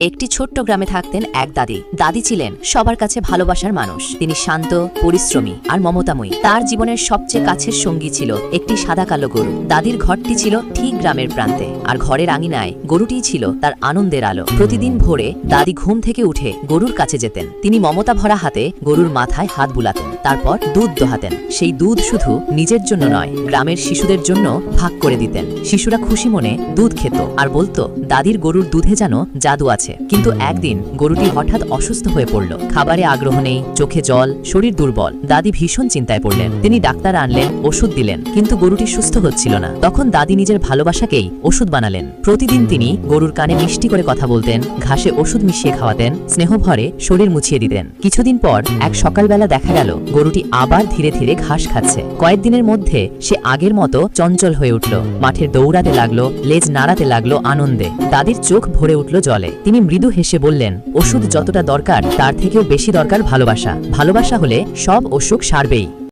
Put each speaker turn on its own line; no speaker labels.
একটি ছোট্ট গ্রামে থাকতেন এক দাদি। দাদি ছিলেন সবার কাছে ভালোবাসার মানুষ। তিনি শান্ত, পরিশ্রমী আর মমতাময়ী। তার জীবনের সবচেয়ে কাছের সঙ্গী ছিল একটি সাদা কালো গরু। দাদির ঘরটি ছিল ঠিক গ্রামের প্রান্তে আর ঘরের আঙিনায় গরুটিই ছিল তার আনন্দের আলো। প্রতিদিন ভোরে দাদি ঘুম থেকে উঠে গরুর কাছে যেতেন। তিনি মমতা ভরা হাতে গরুর মাথায় হাত বুলাতেন। তারপর দুধ দোহাতেন। সেই দুধ শুধু নিজের জন্য নয়, গ্রামের শিশুদের জন্য ভাগ করে দিতেন। শিশুরা খুশি মনে দুধ খেত আর বলতো, দাদির গরুর দুধে যেন জাদু আছে। কিন্তু একদিন গরুটি হঠাৎ অসুস্থ হয়ে পড়ল। খাবারে আগ্রহ নেই, চোখে জল, শরীর দুর্বল। দাদি ভীষণ চিন্তায় পড়লেন। তিনি ডাক্তার আনলেন, ওষুধ দিলেন, কিন্তু গরুটি সুস্থ হচ্ছিল না। তখন দাদি নিজের ভালোবাসাকেই ওষুধ বানালেন। প্রতিদিন তিনি গরুর কানে মিষ্টি করে কথা বলতেন, ঘাসে ওষুধ মিশিয়ে খাওয়াতেন, স্নেহ ভরে শরীর মুছিয়ে দিতেন। কিছুদিন পর এক সকালবেলা দেখা গেল, গরুটি আবার ধীরে ধীরে ঘাস খাচ্ছে। কয়েকদিনের মধ্যে সে আগের মতো চঞ্চল হয়ে উঠল। মাঠে দৌড়াতে লাগল, লেজ নাড়াতে লাগল আনন্দে। দাদির চোখ ভরে উঠল জলে। তিনি মৃদু হেসে বললেন, ওষুধ যতটা দরকার, তার থেকেও বেশি দরকার ভালোবাসা। ভালোবাসা হলে সব অসুখ সারবেই।